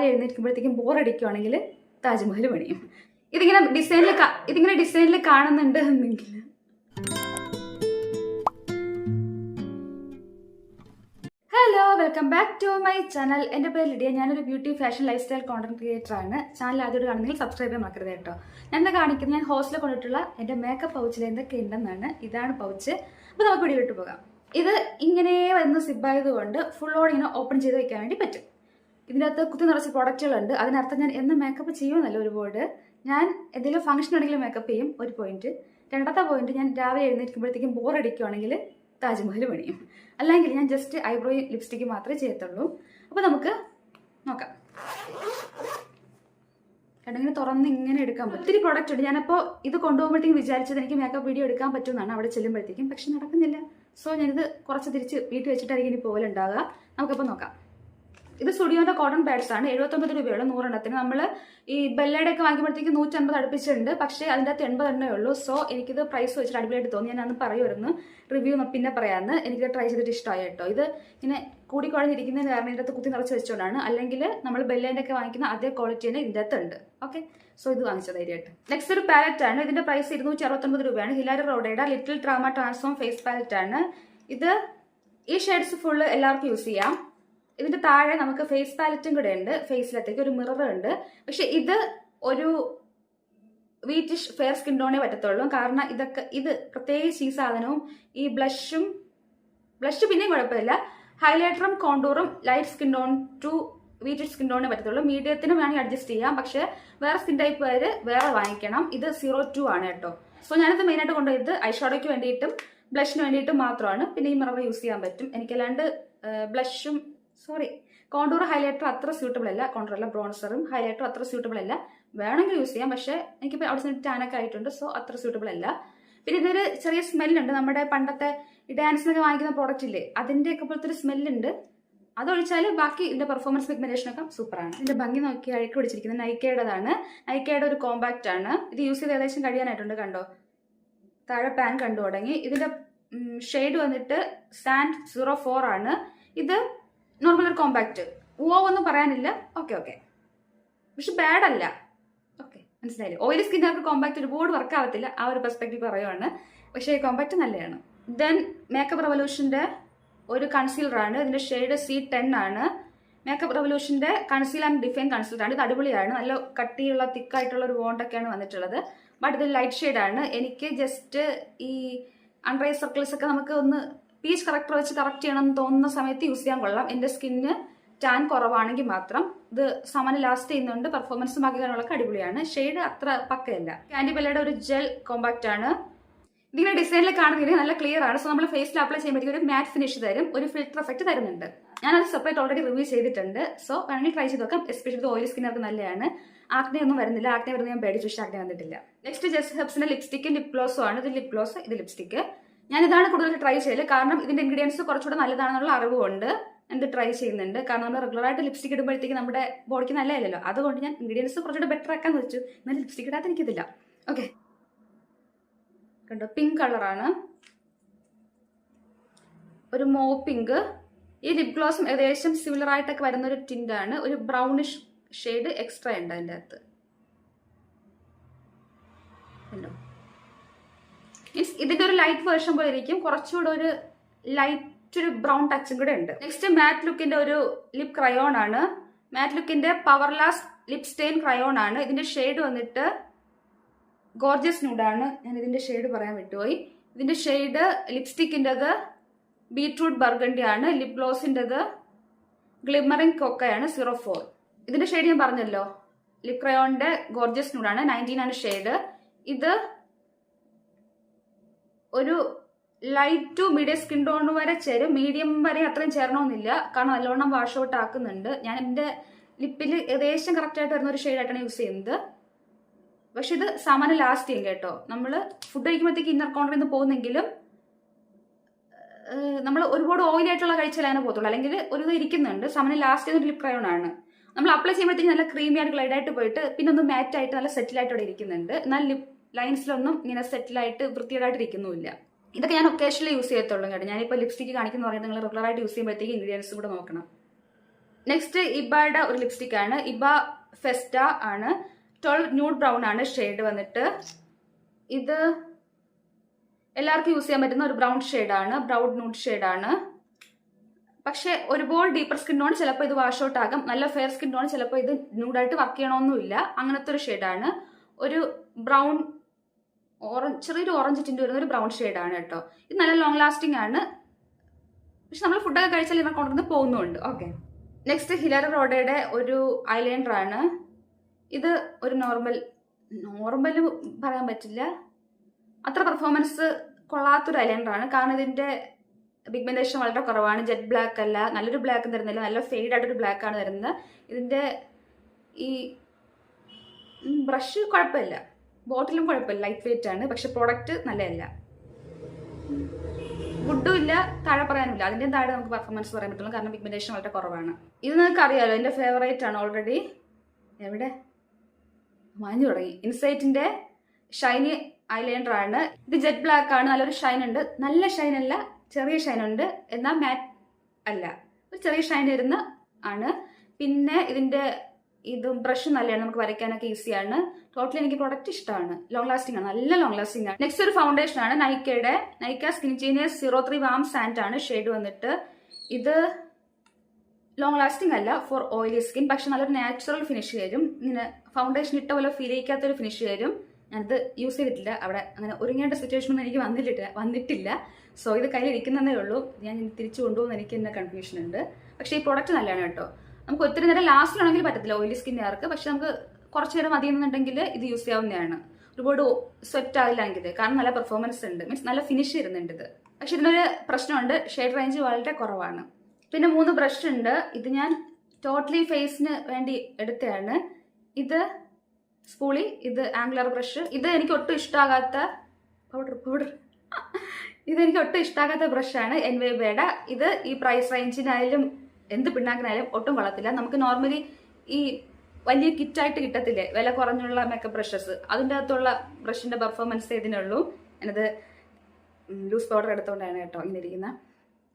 രാവിലെ എഴുന്നേൽക്കുമ്പോഴത്തേക്കും ബോറടിക്കുവാണെങ്കിൽ താജ്മഹൽ പണിയും. ഇതിങ്ങനെ ഡിസൈനിൽ ഇതിങ്ങനെ ഡിസൈനിൽ കാണുന്നുണ്ട് എന്നെങ്കിൽ. Hello welcome back to my channel എന്റെ പേര് ലിഡിയ. ഞാനൊരു beauty fashion lifestyle content creator ആണ്. ചാനൽ ആദ്യമായിട്ട് കാണുന്നെങ്കിൽ സബ്സ്ക്രൈബ് ചെയ്യാൻ മറക്കരുത് കേട്ടോ. ഞാൻ എന്താ കാണിക്കുന്നത് ഞാൻ ഹോസ്റ്റലിൽ കൊണ്ടിട്ടുള്ള എന്റെ മേക്കപ്പ് പൗച്ചിൽ എന്തൊക്കെ ഉണ്ടെന്നാണ്. ഇതാണ് പൗച്ച് അപ്പോൾ നമുക്ക് വീഡിയോയിലിട്ട് പോകാം. ഇത് ഇങ്ങനെ വരുന്ന സിബായതുകൊണ്ട് ഫുള്ളോടെ ഇങ്ങനെ ഓപ്പൺ ചെയ്ത് വെക്കാൻ വേണ്ടി പറ്റും. ഇതിനകത്ത് കുത്തി നിറച്ച് പ്രൊഡക്റ്റുകളുണ്ട് അതിനർത്ഥം ഞാൻ എന്നും മേക്കപ്പ് ചെയ്യുമെന്നല്ല ഒരുപാട് ഞാൻ എന്തെങ്കിലും ഫംഗ്ഷൻ ഉണ്ടെങ്കിലും മേക്കപ്പ് ചെയ്യും. ഒരു പോയിന്റ് രണ്ടാമത്തെ പോയിന്റ് ഞാൻ രാവിലെ എഴുന്നേൽക്കുമ്പോഴത്തേക്കും ബോർ അടിക്കുവാണെങ്കിൽ താജ്മഹൽ പണിയും. അല്ലെങ്കിൽ ഞാൻ ജസ്റ്റ് ഐബ്രോ ലിപ്സ്റ്റിക്ക് മാത്രമേ ചെയ്യത്തുള്ളൂ. അപ്പോൾ നമുക്ക് നോക്കാം. രണ്ടെങ്കിലും തുറന്ന് ഇങ്ങനെ എടുക്കാൻ ഒത്തിരി പ്രോഡക്റ്റ് ഉണ്ട്. ഞാനപ്പോൾ ഇത് കൊണ്ടുപോകുമ്പോഴത്തേക്കും വിചാരിച്ചത് എനിക്ക് മേക്കപ്പ് വീഡിയോ എടുക്കാൻ പറ്റുമെന്നാണ് അവിടെ ചെല്ലുമ്പോഴത്തേക്കും. പക്ഷെ നടക്കുന്നില്ല. സോ ഞാനിത് കുറച്ച് തിരിച്ച് വീട്ടിൽ വെച്ചിട്ടായിരിക്കും ഇനി പോകലുണ്ടാകുക നമുക്കപ്പോൾ നോക്കാം. ഇത് സ്റ്റുഡിയോന്റെ കോട്ടൺ പാഡ്സ് ആണ്. എഴുപത്തൊമ്പത് രൂപയുള്ള നൂറെണ്ണത്തിന് നമ്മൾ ഈ ബെല്ലയുടെ ഒക്കെ വാങ്ങിക്കുമ്പോഴത്തേക്ക് നൂറ്റമ്പത് അടുപ്പിച്ചിട്ടുണ്ട്. പക്ഷേ അതിന്റെ അകത്ത് എൺപത് എണ്ണേ ഉള്ളൂ. സോ എനിക്കിത് പ്രൈസ് വെച്ചിട്ട് അടിപൊളിയായിട്ട് തോന്നി. ഞാൻ അന്ന് പറയുമായിരുന്നു റിവ്യൂ പിന്നെ പറയാമെന്ന് എനിക്കിത് ട്രൈ ചെയ്തിട്ട് ഇഷ്ടമായി കേട്ടോ. ഇത് ഇങ്ങനെ കൂടിക്കുഴഞ്ഞിരിക്കുന്നതിന് കാരണം ഇതിന്റെ അകത്ത് കുത്തി നിറച്ച് വെച്ചുകൊണ്ടാണ് അല്ലെങ്കിൽ നമ്മൾ ബെല്ലേന്റെ ഒക്കെ വാങ്ങിക്കുന്ന അതേ ക്വാളിറ്റി തന്നെ ഇതിന്റെ അകത്തുണ്ട്. ഓക്കെ സോ ഇത് വാങ്ങിച്ചത് ധൈര്യമായിട്ട്. നെക്സ്റ്റ് ഒരു പാലറ്റ് ആണ്. ഇതിന്റെ പ്രൈസ് ഇരുന്നൂറ്റി അറുപത്തൊമ്പത് രൂപയാണ്. Hilary റോഡയുടെ little drama transform face palette ആണ്. ഇത് ഈ ഷെയ്ഡ്സ് ഫുള്ള് എല്ലാവർക്കും യൂസ് ചെയ്യാം. ഇതിന്റെ താഴെ നമുക്ക് ഫേസ് പാലറ്റും കൂടെ ഉണ്ട്. ഫേസിലത്തേക്ക് ഒരു മിറർ ഉണ്ട്. പക്ഷെ ഇത് ഒരു വീറ്റിഷ് ഫെയർ സ്കിൻ ടോണേ പറ്റത്തുള്ളൂ. കാരണം ഇതൊക്കെ ഇത് പ്രത്യേകിച്ച് ഈ സാധനവും ഈ ബ്ലഷും ബ്ലഷ് പിന്നെയും കുഴപ്പമില്ല. ഹൈലൈറ്ററും കോണ്ടൂറും light skin tone to wheatish skin ടോണേ പറ്റത്തുള്ളൂ. മീഡിയത്തിന് വേണമെങ്കിൽ അഡ്ജസ്റ്റ് ചെയ്യാം. പക്ഷെ വേറെ സ്കിൻ ടൈപ്പ് വരെ വേറെ വാങ്ങിക്കണം. ഇത് സീറോ ടു ആണ് കേട്ടോ. സോ ഞാനിത് മെയിനായിട്ട് കൊണ്ടുപോയത് ഐഷാഡോയ്ക്ക് വേണ്ടിയിട്ടും ബ്ലഷിന് വേണ്ടിയിട്ടും മാത്രമാണ്. പിന്നെ ഈ മിറർ യൂസ് ചെയ്യാൻ പറ്റും. എനിക്കല്ലാണ്ട് ബ്ലഷും സോറി കോണ്ടൂർ ഹൈലൈറ്റർ അത്ര സ്യൂട്ടബിൾ അല്ല. കോണ്ടൂർ അല്ല ബ്രോൺസറും ഹൈലൈറ്ററും അത്ര സ്യൂട്ടബിൾ അല്ല. വേണമെങ്കിൽ യൂസ് ചെയ്യാം. പക്ഷേ എനിക്കിപ്പോൾ അവിടെ ചെന്നിട്ട് ടാനൊക്കെ ആയിട്ടുണ്ട്. സോ അത്ര സ്യൂട്ടബിൾ അല്ല. പിന്നെ ഇതൊരു ചെറിയ സ്മെല്ലുണ്ട് നമ്മുടെ പണ്ടത്തെ ഈ ഡാൻസിനൊക്കെ വാങ്ങിക്കുന്ന പ്രോഡക്റ്റ് ഇല്ലേ? അതിന്റെയൊക്കെ പോലത്തെ ഒരു സ്മെല്ലുണ്ട് അതൊഴിച്ചാൽ ബാക്കി ഇതിന്റെ പെർഫോമൻസ് പിഗ്മെന്റേഷൻ ഒക്കെ സൂപ്പറാണ്. ഇതിന്റെ ഭംഗി നോക്കി അഴുക്ക് പിടിച്ചിരിക്കുന്നത് നൈക്കയുടേതാണ് നൈക്കയുടെ ഒരു കോമ്പാക്റ്റ് ആണ്. ഇത് യൂസ് ചെയ്ത് ഏകദേശം കഴിയാനായിട്ടുണ്ട് കണ്ടോ? താഴെ പാൻ കണ്ടു തുടങ്ങി. ഇതിന്റെ ഷെയ്ഡ് വന്നിട്ട് സാൻഡ് സീറോ ഫോർ ആണ്. ഇത് നോർമൽ ഒരു കോമ്പാക്റ്റ് ഓ ഒന്നും പറയാനില്ല. ഓക്കെ ഓക്കെ പക്ഷെ ബാഡ് അല്ല. ഓക്കെ മനസ്സിലായില്ലേ? ഓയിലി സ്കിന്നുകാർക്ക് കോമ്പാക്റ്റ് ഒരുപാട് വർക്ക് ആവത്തില്ല. ആ ഒരു പെർസ്പെക്റ്റീവ് പറയുവാണ്. പക്ഷേ കോമ്പാക്റ്റ് നല്ലതാണ്. ദെൻ മേക്കപ്പ് റവല്യൂഷന്റെ ഒരു കൺസീലറാണ് ആണ്. ഇതിന്റെ ഷെയ്ഡ് സി ടെൻ ആണ്. മേക്കപ്പ് റവല്യൂഷന്റെ കൺസീൽ ആൻഡ് ഡിഫൈൻ കൺസീലർ ആണ്. ഇത് അടിപൊളിയാണ്. നല്ല കട്ടിയുള്ള തിക്കായിട്ടുള്ള ഒരു വോണ്ടൊക്കെയാണ് വന്നിട്ടുള്ളത്. ബട്ട് ഇത് ലൈറ്റ് ഷെയ്ഡാണ് എനിക്ക് ജസ്റ്റ് ഈ അൺറൈസ് സർക്കിൾസ് ഒക്കെ നമുക്ക് ഒന്ന് പീച്ച് കറക്റ്റർ വെച്ച് കറക്റ്റ് ചെയ്യണം എന്ന് തോന്നുന്ന സമയത്ത് യൂസ് ചെയ്യാൻ കൊള്ളാം. എന്റെ സ്കിന്നിന് ടാൻ കുറവാണെങ്കിൽ മാത്രം. ഇത് സമന് ലാസ്റ്റ് ചെയ്യുന്നുണ്ട്. പെർഫോമൻസ് ബാക്കി അടിപൊളിയാണ്. ഷെയ്ഡ് അത്ര പക്കയല്ല. കാൻഡിബെല്ലയുടെ ഒരു ജെൽ കോമ്പാക്റ്റ് ആണ്. ഇതിങ്ങനെ ഡിസൈനിൽ കാണുന്നതിന് നല്ല ക്ലിയർ ആണ്. സോ നമ്മൾ ഫേസിൽ അപ്ലൈ ചെയ്യുമ്പോഴത്തേക്കും ഒരു മാറ്റ് ഫിനിഷ് തരും. ഒരു ഫിൽറ്റർ എഫക്ട് തരുന്നുണ്ട്. ഞാനത് സെപ്പറേറ്റ് ഓൾറെഡി റിവ്യൂ ചെയ്തിട്ടുണ്ട്. സോ വേണമെങ്കിൽ ട്രൈ ചെയ്ത് നോക്കാം. എസ്പെഷ്യലി ഓയിൽ സ്കിന്നർക്ക് നല്ലതാണ്. ആക്നെ ഒന്നും വരുന്നില്ല. ആക്നെ വരുന്ന ഞാൻ പേടിച്ചു പക്ഷേ ആക്നെ വന്നിട്ടില്ല. നെക്സ്റ്റ് ജസ്റ്റ് ഹെബ്സിന്റെ ലിപ്സ്റ്റിക്കും ലിപ് ഗ്ലോസും ആണ്. ഇത് ലിപ് ഗ്ലോസ് ഇത് ലിപ്സ്റ്റിക്ക് ഞാൻ ഇതാണ് കൂടുതൽ ട്രൈ ചെയ്യൽ. കാരണം ഇതിന്റെ ഇൻഗ്രീഡിയൻസ് കുറച്ചുകൂടെ നല്ലതാണെന്നുള്ള അറിവുണ്ട് എന്ത് ട്രൈ ചെയ്യുന്നുണ്ട്. കാരണം നമ്മൾ റെഗുലർ ആയിട്ട് ലിപ്സ്റ്റിക് ഇടുമ്പോഴത്തേക്ക് നമ്മുടെ ബോഡിക്ക് നല്ലതല്ലല്ലോ. അതുകൊണ്ട് ഞാൻ ഇൻഗ്രീഡിയൻസ് കുറച്ചുകൂടെ ബെറ്റർ ആക്കാൻ വെച്ചു എന്നാൽ ലിപ്സ്റ്റിക് ഇടാത്ത എനിക്കിതില്ല. ഓക്കെ കണ്ടോ? പിങ്ക് കളറാണ് ഒരു മോ പിങ്ക് ഈ ലിപ് ഗ്ലോസും ഏകദേശം സിമിലർ ആയിട്ടൊക്കെ വരുന്ന ഒരു ടിന്റാണ് ഒരു ബ്രൗണിഷ് ഷെയ്ഡ് എക്സ്ട്രാ ഉണ്ട് അതിന്റെ അകത്ത് മീൻസ് ഇതിന്റെ ഒരു ലൈറ്റ് വേർഷൻ പോലെ ഇരിക്കും കുറച്ചുകൂടെ ഒരു ലൈറ്റ് ഒരു ബ്രൗൺ ടച്ചും കൂടെ ഉണ്ട്. നെക്സ്റ്റ് മാറ്റ് ലുക്കിന്റെ ഒരു ലിപ് ക്രയോൺ ആണ്. മാറ്റ് ലുക്കിന്റെ പവർലാസ് ലിപ് സ്റ്റെയിൻ ക്രയോൺ ആണ്. ഇതിന്റെ ഷെയ്ഡ് വന്നിട്ട് ഗോർജസ് ന്യൂഡാണ് ഞാൻ ഇതിന്റെ ഷെയ്ഡ് പറയാൻ വിട്ടുപോയി. ഇതിന്റെ ഷെയ്ഡ് ലിപ്സ്റ്റിക്കിന്റെത് ബീട്രൂട്ട് ബർഗണ്ടി ആണ്. ലിപ് ഗ്ലോസിന്റെത് ഗ്ലിമറിംഗ് കൊക്കയാണ് സീറോ ഫോർ ഇതിന്റെ ഷെയ്ഡ് ഞാൻ പറഞ്ഞല്ലോ. ലിപ് ക്രയോണിന്റെ ഗോർജസ് ന്യൂഡാണ് നയന്റീൻ ആണ്. ഷെയ്ഡ് ഇത് ഒരു light to medium skin tone വരെ ചേരും. മീഡിയം വരെ അത്രയും ചേരണമെന്നില്ല. കാരണം നല്ലോണം വാഷ് ഔട്ട് ആക്കുന്നുണ്ട്. ഞാൻ എന്റെ ലിപ്പിൽ ഏകദേശം കറക്റ്റ് ആയിട്ട് വരുന്ന ഒരു ഷെയ്ഡായിട്ടാണ് യൂസ് ചെയ്യുന്നത്. പക്ഷെ ഇത് സാമാന്യം ലാസ്റ്റ് ചെയ്യും കേട്ടോ. നമ്മൾ ഫുഡ് കഴിക്കുമ്പോഴത്തേക്ക് ഇന്നർ കോർണറിൽ നിന്ന് പോകുന്നെങ്കിലും നമ്മൾ ഒരുപാട് ഓയിൽ ആയിട്ടുള്ള കഴിച്ചാലേ പോകത്തുള്ളൂ. അല്ലെങ്കിൽ ഒരു ഇത് ഇരിക്കുന്നുണ്ട്. സാമാന്യം ലാസ്റ്റ് ചെയ്യുന്ന ലിപ് ക്രയോൺ ആണ്. നമ്മൾ അപ്ലൈ ചെയ്യുമ്പോഴത്തേക്ക് നല്ല ക്രീമി ആയിട്ട് ഗ്ലൈഡ് ആയിട്ട് പോയിട്ട് പിന്നെ ഒന്ന് മാറ്റ് ആയിട്ട് നല്ല സെറ്റിൽ ആയിട്ട് ഇവിടെ ഇരിക്കുന്നുണ്ട്. എന്നാൽ ലിപ് ലൈൻസിലൊന്നും ഇങ്ങനെ സെറ്റിലായിട്ട് വൃത്തിയായിട്ട് ഇരിക്കുന്നുമില്ല. ഇതൊക്കെ ഞാൻ ഒക്കേഷനിൽ യൂസ് ചെയ്യത്തുള്ളൂ കേട്ടോ. ഞാനിപ്പോൾ ലിപ്സ്റ്റിക്ക് കാണിക്കുന്ന പറയുന്നത് നിങ്ങൾ റെഗുലർ ആയിട്ട് യൂസ് ചെയ്യുമ്പോഴത്തേക്ക് ഇൻഗ്രീഡിയൻസ് കൂടെ നോക്കണം. നെക്സ്റ്റ് ഇബയുടെ ഒരു ലിപ്സ്റ്റിക് ആണ്. ഇബ ഫെസ്റ്റ ആണ്. ട്വൽവ് ന്യൂഡ് ബ്രൗൺ ആണ്. ഷെയ്ഡ് വന്നിട്ട് ഇത് എല്ലാവർക്കും യൂസ് ചെയ്യാൻ പറ്റുന്ന ഒരു ബ്രൗൺ ആണ്. ബ്രൗൺ ന്യൂഡ് ആണ്. പക്ഷെ ഒരുപാട് ഡീപ്പർ സ്കിന്നോട് ചിലപ്പോൾ ഇത് വാഷ് ഔട്ട് ആകും. നല്ല ഫെയർ സ്കിന്നോട് ചിലപ്പോൾ ഇത് ന്യൂഡായിട്ട് വർക്ക് ചെയ്യണമെന്നില്ല അങ്ങനത്തെ ഒരു ഷെയ്ഡാണ് ഒരു ബ്രൗൺ ഓറഞ്ച് ചെറിയൊരു ഓറഞ്ച് ടിന്റ് വരുന്ന ഒരു ബ്രൗൺ ആണ് കേട്ടോ. ഇത് നല്ല ലോങ് ലാസ്റ്റിംഗ് ആണ്. പക്ഷെ നമ്മൾ ഫുഡൊക്കെ കഴിച്ചാൽ ഇതിനെ കൊണ്ടുവന്ന് പോകുന്നുണ്ട്. ഓക്കെ നെക്സ്റ്റ് ഹിലാര റോഡയുടെ ഒരു ഐലൈനർ ആണ്. ഇത് ഒരു നോർമൽ നോർമൽ പറയാൻ പറ്റില്ല. അത്ര പെർഫോമൻസ് കൊള്ളാത്തൊരു ഐലൈനർ ആണ്. കാരണം ഇതിന്റെ പിഗ്മെന്റേഷൻ വളരെ കുറവാണ്. ജെറ്റ് ബ്ലാക്ക് അല്ല. നല്ലൊരു ബ്ലാക്ക് തരുന്നില്ല. നല്ല ഫെയ്ഡ് ആയിട്ടൊരു ബ്ലാക്ക് ആണ് തരുന്നത്. ഇതിന്റെ ഈ ബ്രഷ് കുഴപ്പമില്ല. ബോട്ടിലും കുഴപ്പമില്ല ലൈറ്റ് വെയിറ്റ് ആണ്. പക്ഷെ പ്രോഡക്റ്റ് നല്ലതല്ല. ഗുഡും ഇല്ല താഴെ പറയാനില്ല അതിന്റെ താഴെ നമുക്ക് പെർഫോമൻസ് പറയാൻ പറ്റുള്ളൂ. കാരണം പിഗ്മെന്റേഷൻ വളരെ കുറവാണ്. ഇത് നിങ്ങൾക്ക് അറിയാലോ എന്റെ ഫേവറേറ്റ് ആണ് ഓൾറെഡി എവിടെ? മാഞ്ഞു തുടങ്ങി. ഇൻസൈറ്റിന്റെ ഷൈനി ഐലൈനർ ആണ്. ഇത് ജെറ്റ് ബ്ലാക്ക് ആണ്. നല്ലൊരു ഷൈൻ ഉണ്ട്. നല്ല ഷൈൻ അല്ല ചെറിയ ഷൈൻ ഉണ്ട്. എന്നാൽ മാറ്റ് അല്ല. ഒരു ചെറിയ ഷൈൻ വരുന്ന ആണ്. പിന്നെ ഇതിന്റെ ഇതും ബ്രഷ് നല്ലതാണ് നമുക്ക് വരയ്ക്കാനൊക്കെ ഈസിയാണ് ടോട്ടലി എനിക്ക് പ്രൊഡക്റ്റ് ഇഷ്ടമാണ്. ലോങ് ലാസ്റ്റിംഗ് ആണ് നല്ല ലോങ് ലാസ്റ്റിംഗ് ആണ്. നെക്സ്റ്റ് ഒരു ഫൗണ്ടേഷൻ ആണ് നൈക്കയുടെ Nykaa skin genius zero three warm sand ആണ് ഷെയ്ഡ് വന്നിട്ട്. ഇത് ലോങ് ലാസ്റ്റിംഗ് അല്ല ഫോർ ഓയിലി സ്കിൻ പക്ഷെ നല്ലൊരു നാച്ചുറൽ ഫിനിഷ് തരും. ഇങ്ങനെ ഫൗണ്ടേഷൻ ഇട്ട പോലെ ഫീൽ ചെയ്യിക്കാത്തൊരു ഫിനിഷ് തരും. ഞാനത് യൂസ് ചെയ്തിട്ടില്ല. അവിടെ അങ്ങനെ ഒരുങ്ങേണ്ട സിറ്റുവേഷൻ ഒന്നും എനിക്ക് വന്നിട്ടില്ല വന്നിട്ടില്ല. സോ ഇത് കയ്യിൽ ഇരിക്കുന്നതേ ഉള്ളൂ. ഞാൻ തിരിച്ചു കൊണ്ടുപോകുന്ന എനിക്ക് തന്നെ കൺഫ്യൂഷൻ ഉണ്ട്. പക്ഷേ ഈ പ്രോഡക്റ്റ് നല്ലതാണ് കേട്ടോ. നമുക്ക് ഒത്തിരി നേരം ലാസ്റ്റിലാണെങ്കിൽ പറ്റത്തില്ല ഓയിലി സ്കിന്നുകാർക്ക് പക്ഷെ നമുക്ക് കുറച്ച് നേരം മതി എന്നുണ്ടെങ്കിൽ ഇത് യൂസ് ചെയ്യാവുന്നതാണ്. ഒരുപാട് സ്വെറ്റ് ആയില്ലെങ്കിൽ കാരണം നല്ല പെർഫോമൻസ് ഉണ്ട്. മീൻസ് നല്ല ഫിനിഷ് വരുന്നുണ്ട് ഇത്. പക്ഷെ ഇതിനൊരു പ്രശ്നമുണ്ട്. ഷെയ്ഡ് റേഞ്ച് വളരെ കുറവാണ്. പിന്നെ മൂന്ന് ബ്രഷ് ഉണ്ട്. ഇത് ഞാൻ ടോട്ടലി ഫേസിന് വേണ്ടി എടുത്തതാണ്. ഇത് സ്പൂളി ഇത് ആംഗുലർ ബ്രഷ് ഇത് എനിക്ക് ഒട്ടും ഇഷ്ടമാകാത്ത പൗഡർ പൗഡർ ഇതെനിക്ക് ഒട്ടും ഇഷ്ടമാകാത്ത ബ്രഷാണ് എൻ ബേഡ ഇത് ഈ പ്രൈസ് റേഞ്ചിനായാലും എന്ത് പിണ്ണാക്കിനായാലും ഒട്ടും കൊള്ളത്തില്ല. നമുക്ക് നോർമലി ഈ വലിയ കിറ്റായിട്ട് കിട്ടത്തില്ലേ? വില കുറഞ്ഞുള്ള മേക്കപ്പ് ബ്രഷസ് അതിന്റെ അകത്തുള്ള ബ്രഷിന്റെ പെർഫോമൻസ് ഇതിനുള്ളൂ എന്നത് ലൂസ് പൗഡർ എടുത്തുകൊണ്ടാണ് കേട്ടോ ഇങ്ങനെ ഇരിക്കുന്നത്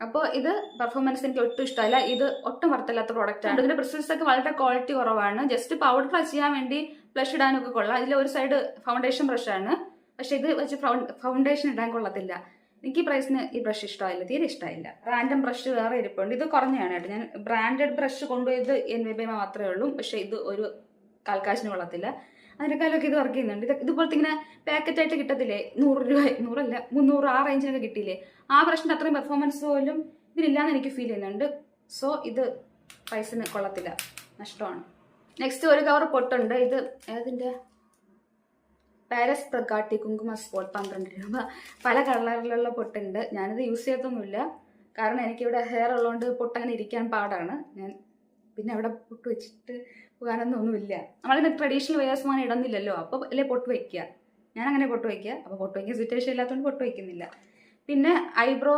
അപ്പോൾ ഇത് പെർഫോമൻസ് എനിക്ക് ഒട്ടും ഇഷ്ടമല്ല. ഇത് ഒട്ടും വർത്തല്ലാത്ത പ്രോഡക്റ്റ് ആണ്. ഇതിന്റെ ബ്രിസിൽസ് ഒക്കെ വളരെ ക്വാളിറ്റി കുറവാണ്. ജസ്റ്റ് പൗഡർ ബ്രഷ് ചെയ്യാൻ വേണ്ടി ബ്ലഷ് ഇടാനൊക്കെ കൊള്ളാം. ഇതിൽ ഒരു സൈഡ് ഫൗണ്ടേഷൻ ബ്രഷാണ് പക്ഷെ ഇത് വെച്ച് ഫൗണ്ടേഷൻ ഇടാൻ കൊള്ളത്തില്ല. എനിക്ക് ഈ പ്രൈസിന് ഈ ബ്രഷ് ഇഷ്ടമായില്ല തീരെ ഇഷ്ടമായില്ല റാൻഡം ബ്രഷ് വേറെ ഇരിപ്പുണ്ട്. ഇത് കുറഞ്ഞാണ് കേട്ടോ. ഞാൻ ബ്രാൻഡഡ് ബ്രഷ് കൊണ്ടുപോയത് എൻ വി മാത്രമേ ഉള്ളൂ. പക്ഷേ ഇത് ഒരു കാൽക്കാശിന് കൊള്ളത്തില്ല. അതിനേക്കാളൊക്കെ ഇത് വർക്ക് ചെയ്യുന്നുണ്ട്. ഇത് ഇതുപോലത്തെ ഇങ്ങനെ പാക്കറ്റായിട്ട് കിട്ടത്തില്ലേ? നൂറ് രൂപ നൂറല്ല മുന്നൂറ് ആ റേഞ്ചിനൊക്കെ കിട്ടിയില്ലേ? ആ ബ്രഷിന്റെ അത്രയും പെർഫോമൻസ് പോലും ഇതിലില്ലാന്ന് എനിക്ക് ഫീൽ ചെയ്യുന്നുണ്ട്. സോ ഇത് പ്രൈസിന് കൊള്ളത്തില്ല. നഷ്ടമാണ്. നെക്സ്റ്റ് ഒരു കവർ പൊട്ടുണ്ട്. ഇത് ഏതിന്റെ? പാരസ് പ്രകാട്ടി കുങ്കുമ സ്പോട്ട് പന്ത്രണ്ട് രൂപ. പല കളറിലുള്ള പൊട്ടുണ്ട്. ഞാനിത് യൂസ് ചെയ്യത്തൊന്നുമില്ല കാരണം എനിക്കിവിടെ ഹെയർ ഉള്ളതുകൊണ്ട് പൊട്ടങ്ങനെ ഇരിക്കാൻ പാടാണ്. ഞാൻ പിന്നെ അവിടെ പൊട്ട് വെച്ചിട്ട് പോകാനൊന്നും ഒന്നുമില്ല. നമ്മളിങ്ങനെ ട്രഡീഷണൽ വേഴ്സ് അങ്ങനെ ഇടുന്നില്ലല്ലോ. അപ്പോൾ അല്ലേ പൊട്ട് വയ്ക്കുക ഞാൻ അങ്ങനെ പൊട്ട് വയ്ക്കുക അപ്പോൾ പൊട്ട് വയ്ക്കാൻ സിറ്റുവേഷൻ ഇല്ലാത്തതുകൊണ്ട് പൊട്ട് വയ്ക്കുന്നില്ല പിന്നെ ഐബ്രോ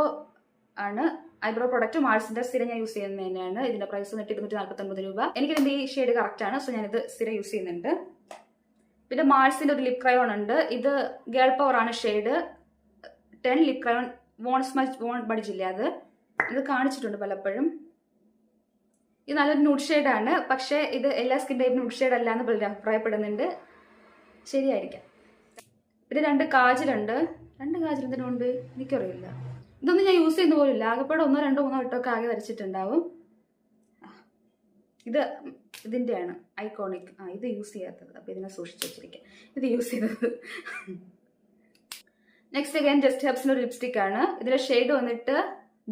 ആണ്. ഐബ്രോ പ്രൊഡക്റ്റ് മാൾസിന്റെ സ്ഥിരം ഞാൻ യൂസ് ചെയ്യുന്നത് തന്നെയാണ് ഇതിന്റെ പ്രൈസ് വന്നിട്ട് ഇരുന്നൂറ്റി നാൽപ്പത്തൊമ്പത് രൂപ. എനിക്ക് ഇതിന്റെ ഈ ഷെയ്ഡ് കറക്റ്റ് ആണ്. സോ ഞാനിത് സ്ഥിരം യൂസ് ചെയ്യുന്നുണ്ട്. പിന്നെ മാൾസിന്റെ ഒരു ലിപ് ക്രയോൺ ഉണ്ട്. ഇത് ഗേൾ പവർ ആണ് ഷെയ്ഡ് ടെൻ ലിപ് ക്രയോൺ വോൺ മസ് വോൺ പഠിച്ചില്ല അത്? ഇത് കാണിച്ചിട്ടുണ്ട് പലപ്പോഴും. ഇത് നല്ലൊരു ന്യൂഡ് ആണ്. പക്ഷേ ഇത് എല്ലാ സ്കിൻ ടൈപ്പ് ന്യൂഡ് ഷെയ്ഡ് അല്ല എന്ന് പലരും അഭിപ്രായപ്പെടുന്നുണ്ട്. ശരിയായിരിക്കാം. പിന്നെ രണ്ട് കാജലുണ്ട്. രണ്ട് കാജൽ എന്തിനുണ്ട്? എനിക്കറിയില്ല. ഇതൊന്നും ഞാൻ യൂസ് ചെയ്യുന്ന പോലും ഇല്ല ആകെപ്പാടെ ഒന്നോ രണ്ടോ മൂന്നോ വട്ടമൊക്കെ ആകെ വരച്ചിട്ടുണ്ടാവും. ഇത് ഇതിന്റെയാണ് ഐക്കോണിക്. ആ ഇത് യൂസ് ചെയ്യാത്തത്. അപ്പോൾ ഇതിനെ സൂക്ഷിച്ച് വെച്ചിരിക്കുക ഇത് യൂസ് ചെയ്തത്. നെക്സ്റ്റ് അഗൈൻ ജസ്റ്റ് ഹെബ്സിന്റെ ഒരു ലിപ്സ്റ്റിക് ആണ്. ഇതിന്റെ ഷെയ്ഡ് വന്നിട്ട്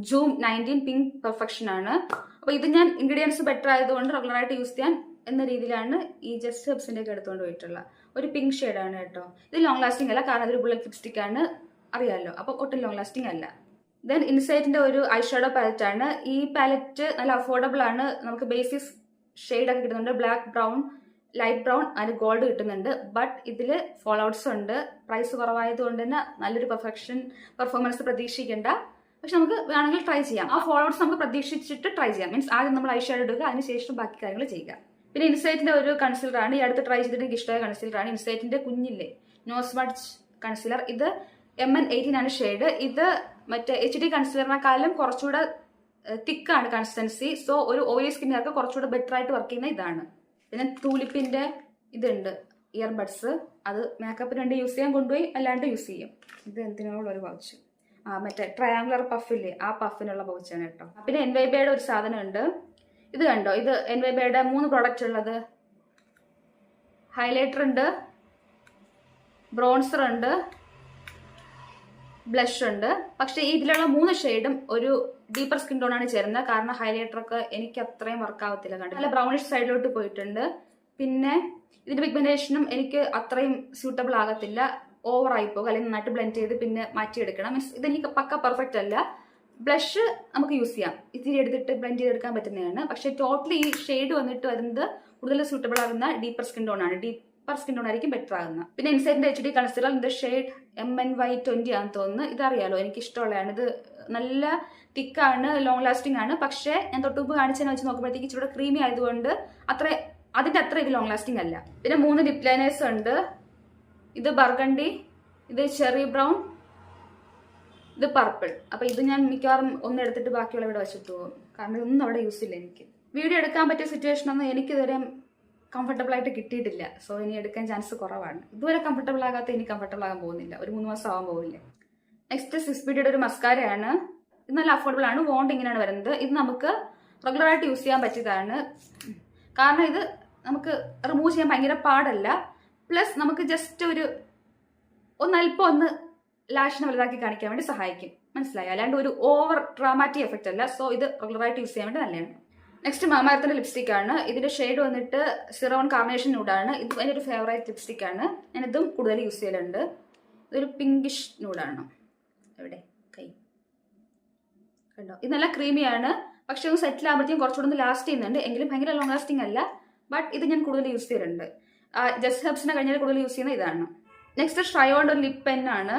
ജൂം നയന്റീൻ പിങ്ക് പെർഫെക്ഷൻ ആണ്. അപ്പോൾ ഇത് ഞാൻ ഇൻഗ്രീഡിയൻസ് ബെറ്റർ ആയതുകൊണ്ട് റെഗുലറായിട്ട് യൂസ് ചെയ്യാൻ എന്ന രീതിയിലാണ് ഈ ജസ്റ്റ് ഹെബ്സിന്റെ ഒക്കെ എടുത്തുകൊണ്ട് പോയിട്ടുള്ള. ഒരു പിങ്ക് ആണ് കേട്ടോ. ഇത് ലോങ് ലാസ്റ്റിംഗ് അല്ല കാരണം അതൊരു ബുള്ളറ്റ് ലിപ്സ്റ്റിക് ആണ്. അറിയാമല്ലോ അപ്പോൾ ഒട്ടും ലോങ് ലാസ്റ്റിംഗ് അല്ല. ദെൻ ഇൻസൈറ്റിന്റെ ഒരു ഐ ഷാഡോ പാലറ്റ് ആണ്. ഈ പാലറ്റ് നല്ല അഫോർഡബിൾ ആണ്. നമുക്ക് ബേസിസ് ഷെയ്ഡ് ഒക്കെ കിട്ടുന്നുണ്ട്. ബ്ലാക്ക് ബ്രൗൺ ലൈറ്റ് ബ്രൗൺ അതിന് ഗോൾഡ് കിട്ടുന്നുണ്ട്. ബട്ട് ഇതിൽ ഫോൾ ഔട്ട്സ് ഉണ്ട് പ്രൈസ് കുറവായതുകൊണ്ട് തന്നെ നല്ലൊരു പെർഫെക്ഷൻ പെർഫോമൻസ് പ്രതീക്ഷിക്കേണ്ട. പക്ഷെ നമുക്ക് വേണമെങ്കിൽ ട്രൈ ചെയ്യാം. ആ ഫോൾ ഔട്ട്സ് നമുക്ക് പ്രതീക്ഷിച്ചിട്ട് ട്രൈ ചെയ്യാം. മീൻസ് ആദ്യം നമ്മൾ ഐ ഷാഡ് എടുക്കുക അതിനുശേഷം ബാക്കി കാര്യങ്ങൾ ചെയ്യുക. പിന്നെ ഇൻസൈറ്റിന്റെ ഒരു കൺസിലർ ആണ്. ഈ അടുത്ത് ട്രൈ ചെയ്തിട്ട് എനിക്ക് ഇഷ്ടമായ ആണ്. ഇൻസൈറ്റിന്റെ കുഞ്ഞില്ലേ? നോസ് വാട്ട്സ് കൺസിലർ ഇത് എം എൻ എയ്റ്റീൻ ആണ് ഷെയ്ഡ് ഇത് മറ്റേ എച്ച് ഡി കൺസിലറിനെക്കാളും കുറച്ചുകൂടെ തിക്കാണ് കൺസിസ്റ്റൻസി സോ ഒരു ഓയിലി സ്കിന്നുകാർക്ക് കുറച്ചുകൂടെ ബെറ്റർ ആയിട്ട് വർക്ക് ചെയ്യുന്ന ഇതാണ്. പിന്നെ ടൂലിപ്പിന്റെ ഇതുണ്ട് ഇയർബഡ്സ് അത് മേക്കപ്പിന് വേണ്ടി യൂസ് ചെയ്യാൻ കൊണ്ടുപോയി അല്ലാണ്ട് യൂസ് ചെയ്യും. ഇത് എന്തിനുള്ള ഒരു പൗച്ച് ആ മറ്റേ ട്രയാങ്കുലർ പഫില്ലേ ആ പഫിനുള്ള പൗച്ചാണ് കേട്ടോ. പിന്നെ എൻ വൈ ബിയുടെ ഒരു സാധനം ഉണ്ട്. ഇത് കണ്ടോ? ഇത് എൻ വൈ ബിയുടെ മൂന്ന് പ്രോഡക്റ്റ് ഉള്ളത്. ഹൈലൈറ്റർ ഉണ്ട് ബ്രോൺസർ ഉണ്ട് ബ്ലഷ് ഉണ്ട്. പക്ഷെ ഇതിലുള്ള മൂന്ന് ഷെയ്ഡും ഒരു ഡീപ്പർ സ്കിൻ ടോൺ ആണ് ചേരുന്നത്. കാരണം ഹൈലൈറ്റർ ഒക്കെ എനിക്ക് അത്രയും വർക്ക് ആവത്തില്ല. കണ്ടു നല്ല ബ്രൗണിഷ് സൈഡിലോട്ട് പോയിട്ടുണ്ട്. പിന്നെ ഇതിന്റെ പിഗ്മെന്റേഷനും എനിക്ക് അത്രയും സ്യൂട്ടബിൾ ആകത്തില്ല. ഓവർ ആയി പോകും. അല്ലെങ്കിൽ നന്നായിട്ട് ബ്ലെൻഡ് ചെയ്ത് പിന്നെ മാറ്റിയെടുക്കണം. മീൻസ് ഇതെനിക്ക് പക്ക പെർഫെക്റ്റ് അല്ല. ബ്ലഷ് നമുക്ക് യൂസ് ചെയ്യാം. ഇത്തിരി എടുത്തിട്ട് ബ്ലെൻഡ് ചെയ്തെടുക്കാൻ പറ്റുന്നതാണ്. പക്ഷെ ടോട്ടലി ഈ ഷെയ്ഡ് വന്നിട്ട് വരുന്നത് കൂടുതൽ സ്യൂട്ടബിൾ ആകുന്ന ഡീപ്പർ സ്കിൻ ടോൺ ആണ്. ഡീപ്പർ സ്കിൻ ടോൺ ആയിരിക്കും ബെറ്റർ ആകുന്നത് പിന്നെ ഇൻസൈഡിന്റെ എച്ച് ഡി കൺസിഡർ ഇതിന്റെ shade M N Y twenty ആണെന്ന് തോന്നുന്നു. ഇതറിയാലോ എനിക്ക് ഇഷ്ടമുള്ളതാണ് ഇത് നല്ല തിക്കാണ് ലോങ് ലാസ്റ്റിംഗ് ആണ്. പക്ഷേ ഞാൻ തൊട്ടുമുമ്പ് കാണിച്ചതിനെ വെച്ച് നോക്കുമ്പോഴത്തേക്ക് ഇച്ചിരി ക്രീമി ആയതുകൊണ്ട് അത്ര അതിന്റെ അത്ര ഇത് ലോങ് ലാസ്റ്റിംഗ് അല്ല. പിന്നെ മൂന്ന് ലിപ് ലൈനേഴ്സ് ഉണ്ട്. ഇത് ബർഗണ്ടി ഇത് ചെറി ബ്രൗൺ ഇത് പർപ്പിൾ അപ്പൊ ഇത് ഞാൻ മിക്കവാറും ഒന്ന് എടുത്തിട്ട് ബാക്കിയുള്ള ഇവിടെ വെച്ചിട്ട് പോകും. കാരണം ഇതൊന്നും അവിടെ യൂസ് ഇല്ല എനിക്ക്. വീഡിയോ എടുക്കാൻ പറ്റിയ സിറ്റുവേഷൻ ഒന്നും എനിക്ക് ഇതുവരെ കംഫർട്ടബിൾ ആയിട്ട് കിട്ടിയിട്ടില്ല. സോ ഇനി എടുക്കാൻ ചാൻസ് കുറവാണ്. ഇതുവരെ കംഫർട്ടബിൾ ആകാത്ത ഇനി കംഫർട്ടബിൾ ആകാൻ പോകുന്നില്ല. ഒരു മൂന്ന് മാസം ആകാൻ പോകില്ല നെക്സ്റ്റ് സിക്സ് ബിഡിയുടെ ഒരു മസ്കാരയാണ് ഇത് നല്ല അഫോർഡബിൾ ആണ്. വോണ്ട് ഇങ്ങനെയാണ് വരുന്നത്. ഇത് നമുക്ക് റെഗുലർ ആയിട്ട് യൂസ് ചെയ്യാൻ പറ്റിയതാണ്. കാരണം ഇത് നമുക്ക് റിമൂവ് ചെയ്യാൻ ഭയങ്കര പാടല്ല. പ്ലസ് നമുക്ക് ജസ്റ്റ് ഒരു ഒന്ന് അല്പം ഒന്ന് ലാഷിനെ വലുതാക്കി കാണിക്കാൻ വേണ്ടി സഹായിക്കും. മനസ്സിലായി? അല്ലാണ്ട് ഒരു ഓവർ ഡ്രാമാറ്റിക് എഫക്റ്റ് അല്ല. സോ ഇത് റെഗുലറായിട്ട് യൂസ് ചെയ്യാൻ വേണ്ടി നല്ലതാണ്. നെക്സ്റ്റ് മാമാരത്തിന്റെ ലിപ്സ്റ്റിക് ആണ്. ഇതിന്റെ ഷെയ്ഡ് വന്നിട്ട് സിറോൺ കാർണേഷൻ നൂഡാണ് ഇത് എന്റെ ഒരു ഫേവറേറ്റ് ലിപ്സ്റ്റിക് ആണ്. ഞാൻ ഇതും കൂടുതൽ യൂസ് ചെയ്യലുണ്ട്. ഇതൊരു പിങ്കിഷ് നൂഡാണ് എവിടെ? കൈ. കണ്ടോ? ഇത് നല്ല ക്രീമിയാണ് പക്ഷെ ഒന്ന് സെറ്റിൽ ആകുമ്പോഴത്തേക്കും കുറച്ചുകൂടെ ലാസ്റ്റ് ചെയ്യുന്നുണ്ട്. എങ്കിലും ഭയങ്കര ലോങ് ലാസ്റ്റിംഗ് അല്ല. ബട്ട് ഇത് ഞാൻ കൂടുതൽ യൂസ് ചെയ്തിട്ടുണ്ട് ജസ്റ്റ് ഹെബ്സിനെ കഴിഞ്ഞാൽ കൂടുതൽ യൂസ് ചെയ്യുന്ന ഇതാണ്. നെക്സ്റ്റ് ഷ്രയോണ്ട് ഒരു ലിപ് പെന്നാണ്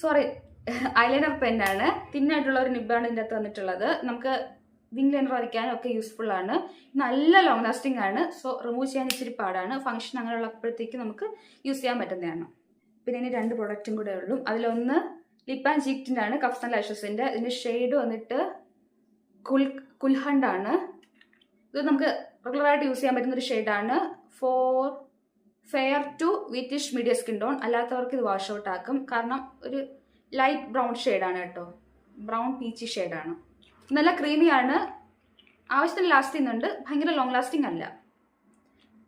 സോറി ഐലൈനർ പെന്നാണ് തിന്നായിട്ടുള്ള ഒരു നിബാണ് ഇതിന്റെ അകത്ത് വന്നിട്ടുള്ളത്. നമുക്ക് വിങ് ലൈനർ വരയ്ക്കാനും ഒക്കെ യൂസ്ഫുൾ ആണ്. നല്ല ലോങ് ലാസ്റ്റിംഗ് ആണ്. സോ റിമൂവ് ചെയ്യാൻ ഇച്ചിരി പാടാണ്. ഫംഗ്ഷൻ അങ്ങനെയുള്ളപ്പോഴത്തേക്ക് നമുക്ക് യൂസ് ചെയ്യാൻ പറ്റുന്നതാണ്. പിന്നെ ഇനി രണ്ട് പ്രൊഡക്റ്റും കൂടെ ഉള്ളൂ. അതിലൊന്ന് ലിപ് ആൻഡ് ചീക്റ്റിന്റെ ആണ് കഫ്സ് ആൻഡ് ലാഷസിന്റെ ഇതിന്റെ ഷെയ്ഡ് വന്നിട്ട് കുൽ കുൽഹണ്ട് ആണ്. ഇത് നമുക്ക് റെഗുലറായിട്ട് യൂസ് ചെയ്യാൻ പറ്റുന്ന ഒരു ഷെയ്ഡാണ് for fair to wheatish medium skin tone അല്ലാത്തവർക്ക് ഇത് വാഷ് ഔട്ട് ആക്കും. കാരണം ഒരു ലൈറ്റ് ബ്രൗൺ ഷെയ്ഡാണ് കേട്ടോ. ബ്രൗൺ പീച്ചി ഷെയ്ഡാണ് നല്ല ക്രീമിയാണ്. ആവശ്യത്തിന് ലാസ്റ്റ് ചെയ്യുന്നുണ്ട്. ഭയങ്കര ലോങ് ലാസ്റ്റിംഗ് അല്ല.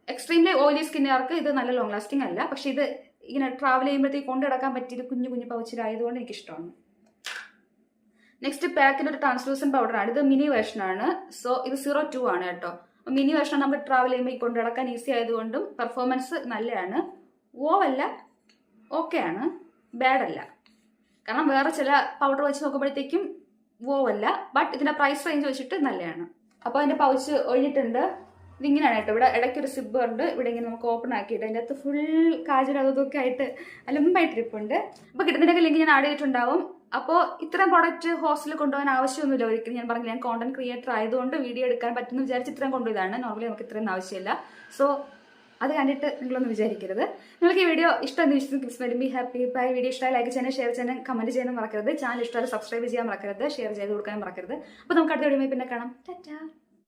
എക്സ്ട്രീംലി ഓയിലി സ്കിന്നുകാർക്ക് ഇത് നല്ല ലോങ് ലാസ്റ്റിംഗ് അല്ല. പക്ഷേ ഇത് ഇങ്ങനെ ട്രാവൽ ചെയ്യുമ്പോഴത്തേക്ക് കൊണ്ടു നടക്കാൻ പറ്റിയത് കുഞ്ഞു കുഞ്ഞു പൗച്ചിലായതുകൊണ്ട് എനിക്കിഷ്ടമാണ്. നെക്സ്റ്റ് പാക്കിന്റെ ഒരു ട്രാൻസ്ലൂസൻ പൗഡർ ആണ്. ഇത് മിനി വേർഷൻ ആണ്. സോ ഇത് സീറോ ടു ആണ് കേട്ടോ. മിനി വേർഷൻ നമ്മൾ ട്രാവൽ ചെയ്യുമ്പോൾ കൊണ്ടു നടക്കാൻ ഈസി ആയതുകൊണ്ടും പെർഫോമൻസ് നല്ലതാണ്. ഓവല്ല ഓക്കെ ആണ്. ബാഡല്ല കാരണം വേറെ ചില പൗഡർ വെച്ച് നോക്കുമ്പോഴത്തേക്കും വോവല്ല ബട്ട് ഇതിന്റെ പ്രൈസ് റേഞ്ച് വെച്ചിട്ട് നല്ലതാണ് അപ്പോൾ അതിന്റെ പൗച്ച് ഒഴിഞ്ഞിട്ടുണ്ട്. ഇതിങ്ങനെയാണ് കേട്ടോ. ഇവിടെ ഇടയ്ക്ക് ഒരു സിബ് ഉണ്ട്. ഇവിടെ ഇങ്ങനെ നമുക്ക് ഓപ്പൺ ആക്കിയിട്ട് അതിന്റെ അകത്ത് ഫുൾ കാജൽ അതൊക്കെ ആയിട്ട് അലമ്പായിട്ടിരിപ്പുണ്ട് അപ്പോൾ കിട്ടുന്നതിന്റെ ലിങ്ക് ഞാൻ ആഡ് ചെയ്തിട്ടുണ്ടാവും. അപ്പോൾ ഇത്രയും പ്രോഡക്റ്റ് ഹോസ്റ്റലിൽ കൊണ്ടുപോകാൻ ആവശ്യമൊന്നുമില്ല ഒരിക്കലും. ഞാൻ പറഞ്ഞില്ല ഞാൻ കോണ്ടന്റ് ക്രിയേറ്റർ ആയതുകൊണ്ട് വീഡിയോ എടുക്കാൻ പറ്റുമെന്ന് വിചാരിച്ച് ഇത്രയും കൊണ്ടുപോയതാണ്. നോർമലി നമുക്ക് ഇത്രയും ആവശ്യമില്ല. സോ അത് കണ്ടിട്ട് നിങ്ങളൊന്നും വിചാരിക്കരുത്. നിങ്ങൾക്ക് ഈ വീഡിയോ ഇഷ്ടം വിശ്വസിക്കും. ബി ഹാപ്പി ബൈ വീഡിയോ ഇഷ്ടമായി ലൈക്ക് ചെയ്യാനും ഷെയർ ചെയ്യാനും കമന്റ് ചെയ്യാനും മറക്കരുത്. ചാനൽ ഇഷ്ടമായി സബ്സ്ക്രൈബ് ചെയ്യാൻ മറക്കരുത്. ഷെയർ ചെയ്ത് കൊടുക്കാനും മറക്കരുത്. അപ്പോൾ നമുക്ക് അടുത്ത വീഡിയോ പിന്നെ കാണാം. ടാറ്റാ